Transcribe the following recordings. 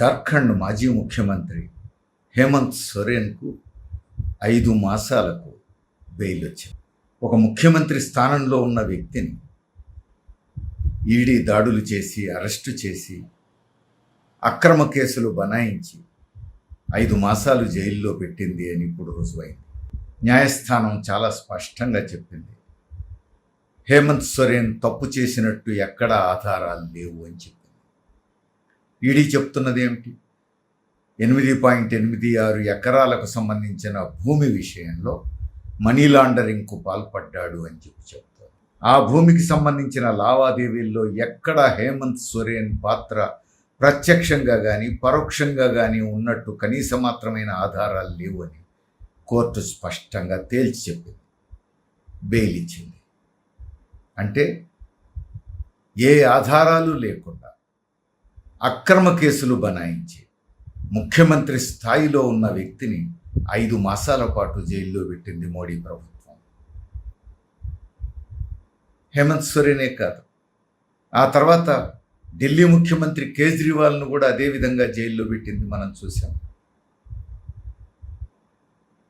జార్ఖండ్ మాజీ ముఖ్యమంత్రి హేమంత్ సోరెన్కు ఐదు మాసాలకు బెయిల్ వచ్చింది ఒక ముఖ్యమంత్రి స్థానంలో ఉన్న వ్యక్తిని ఈడీ దాడులు చేసి అరెస్టు చేసి అక్రమ కేసులు బనాయించి ఐదు మాసాలు జైల్లో పెట్టింది అని ఇప్పుడు రుజువైంది. న్యాయస్థానం చాలా స్పష్టంగా చెప్పింది. హేమంత్ సొరేన్ తప్పు చేసినట్టు ఎక్కడా ఆధారాలు లేవు అని చెప్పింది. ఈడీ చెప్తున్నది ఏమిటి? ఎనిమిది పాయింట్ ఎనిమిది ఆరు ఎకరాలకు సంబంధించిన భూమి విషయంలో మనీ లాండరింగ్కు పాల్పడ్డాడు అని చెప్పి చెప్తారు. ఆ భూమికి సంబంధించిన లావాదేవీల్లో ఎక్కడ హేమంత్ సోరెన్ పాత్ర ప్రత్యక్షంగా కానీ పరోక్షంగా కానీ ఉన్నట్టు కనీస మాత్రమైన ఆధారాలు లేవు అని కోర్టు స్పష్టంగా తేల్చి చెప్పింది. బెయిల్ ఇచ్చింది. అంటే ఏ ఆధారాలు లేకుండా అక్రమ కేసులు బనాయించి ముఖ్యమంత్రి స్థాయిలో ఉన్న వ్యక్తిని ఐదు మాసాల పాటు జైల్లో పెట్టింది మోడీ ప్రభుత్వం. హేమంత్ సోరెనే కాదు. ఆ తర్వాత ఢిల్లీ ముఖ్యమంత్రి కేజ్రీవాల్ను కూడా అదే విధంగా జైల్లో పెట్టింది మనం చూసాం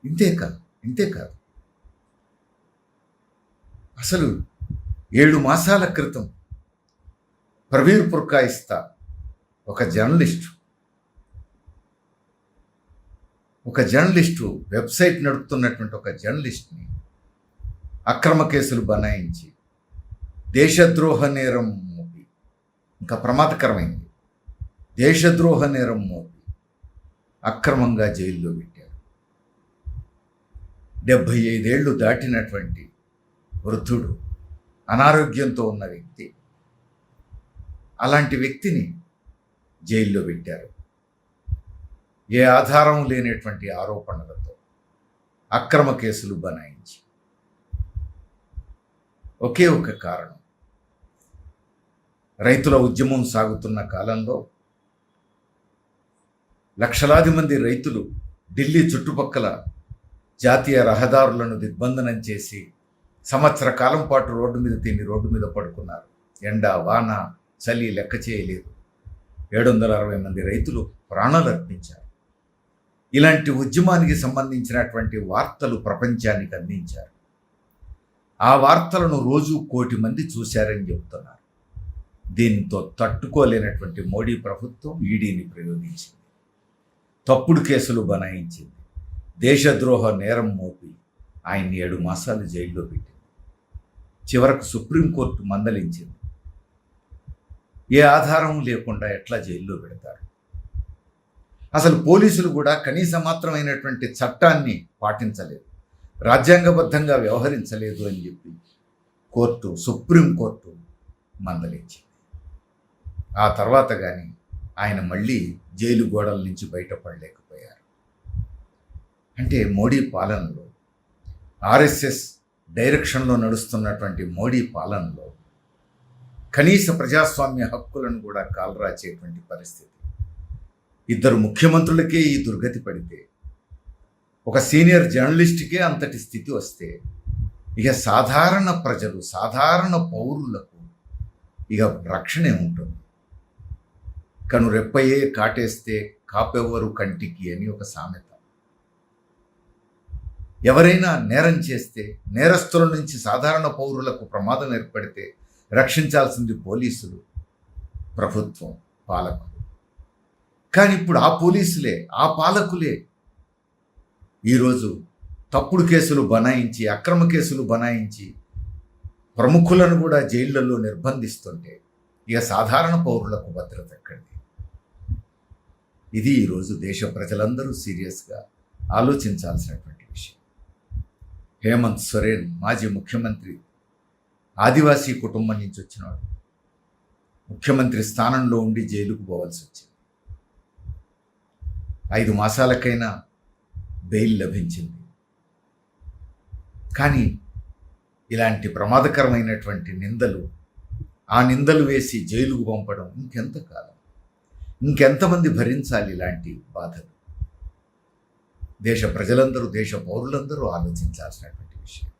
ఇంతే కాదు ఇంతే కాదు. అసలు ఏడు మాసాల క్రితం ప్రవీర్ పుర్కాయిస్తా ఒక జర్నలిస్టు. ఒక జర్నలిస్టు వెబ్సైట్ నడుపుతున్నటువంటి ఒక జర్నలిస్ట్ని అక్రమ కేసులు బనాయించి దేశద్రోహ నేరం మోపి. ఇంకా ప్రమాదకరమైంది. దేశద్రోహ నేరం మోపి. అక్రమంగా జైల్లో పెట్టారు. డెబ్భై ఐదేళ్ళు దాటినటువంటి వృద్ధుడు అనారోగ్యంతో ఉన్న వ్యక్తి. అలాంటి వ్యక్తిని జైల్లో పెట్టారు. ఏ ఆధారం లేనటువంటి ఆరోపణలతో అక్రమ కేసులు బనాయించి. ఒకే ఒక కారణం. రైతుల ఉద్యమం సాగుతున్న కాలంలో లక్షలాది మంది రైతులు ఢిల్లీ చుట్టుపక్కల జాతీయ రహదారులను దిగ్బంధనం చేసి సంవత్సర కాలం పాటు రోడ్డు మీద తిని రోడ్డు మీద పడుకున్నారు. ఎండ వాన చలి లెక్క చేయలేదు. ఏడు వందల అరవై మంది రైతులు ప్రాణాలు అర్పించారు. ఇలాంటి ఉద్యమానికి సంబంధించినటువంటి వార్తలు ప్రపంచానికి అందించారు. ఆ వార్తలను రోజు కోటి మంది చూశారని చెబుతున్నారు దీంతో తట్టుకోలేనటువంటి మోడీ ప్రభుత్వం ఈడీని ప్రయోగించింది. తప్పుడు కేసులు బనాయించింది. దేశద్రోహ నేరం మోపి ఆయన్ని ఏడు మాసాలు జైల్లో పెట్టింది. చివరకు సుప్రీంకోర్టు మందలించింది. ఏ ఆధారం లేకుండా ఎట్లా జైల్లో పెడతారు? అసలు పోలీసులు కూడా కనీస మాత్రమైనటువంటి చట్టాన్ని పాటించలేదు. రాజ్యాంగబద్ధంగా వ్యవహరించలేదు అని చెప్పి కోర్టు సుప్రీంకోర్టు మందలించింది. ఆ తర్వాత కానీ ఆయన మళ్ళీ జైలు గోడల నుంచి బయటపడలేకపోయారు. అంటే మోడీ పాలనలో ఆర్ఎస్ఎస్ డైరెక్షన్లో నడుస్తున్నటువంటి మోడీ పాలనలో కనీస ప్రజాస్వామ్య హక్కులను కూడా కాలరాచేటువంటి పరిస్థితి. ఇద్దరు ముఖ్యమంత్రులకే ఈ దుర్గతి పడితే ఒక సీనియర్ జర్నలిస్ట్కే అంతటి స్థితి వస్తే ఇక సాధారణ ప్రజలు సాధారణ పౌరులకు ఇక రక్షణ ఉంటుంది కను రెప్పయే కాటేస్తే కాపెవ్వరు కంటికి అని ఒక సామెత. ఎవరైనా నేరం చేస్తే నేరస్తుల నుంచి సాధారణ పౌరులకు ప్రమాదం ఏర్పడితే రక్షించాల్సింది పోలీసులు ప్రభుత్వం పాలకులు. కానీ ఇప్పుడు ఆ పోలీసులే ఆ పాలకులే ఈరోజు తప్పుడు కేసులు బనాయించి అక్రమ కేసులు బనాయించి ప్రముఖులను కూడా జైళ్ళలో నిర్బంధిస్తుంటే ఇక సాధారణ పౌరులకు భద్రత ఎక్కడిది? ఇది ఈరోజు దేశ ప్రజలందరూ సీరియస్గా ఆలోచించాల్సినటువంటి విషయం. హేమంత్ సొరేన్ మాజీ ముఖ్యమంత్రి ఆదివాసీ కుటుంబం నుంచి వచ్చినాడు ముఖ్యమంత్రి స్థానంలో ఉండి జైలుకు పోవాల్సి వచ్చింది. ఐదు మాసాలకైనా బెయిల్ లభించింది. కానీ ఇలాంటి ప్రమాదకరమైనటువంటి నిందలు ఆ నిందలు వేసి జైలుకు పంపడం ఇంకెంతకాలం ఇంకెంతమంది భరించాలి ఇలాంటి బాధలు? దేశ ప్రజలందరూ దేశ పౌరులందరూ ఆలోచించాల్సినటువంటి విషయం.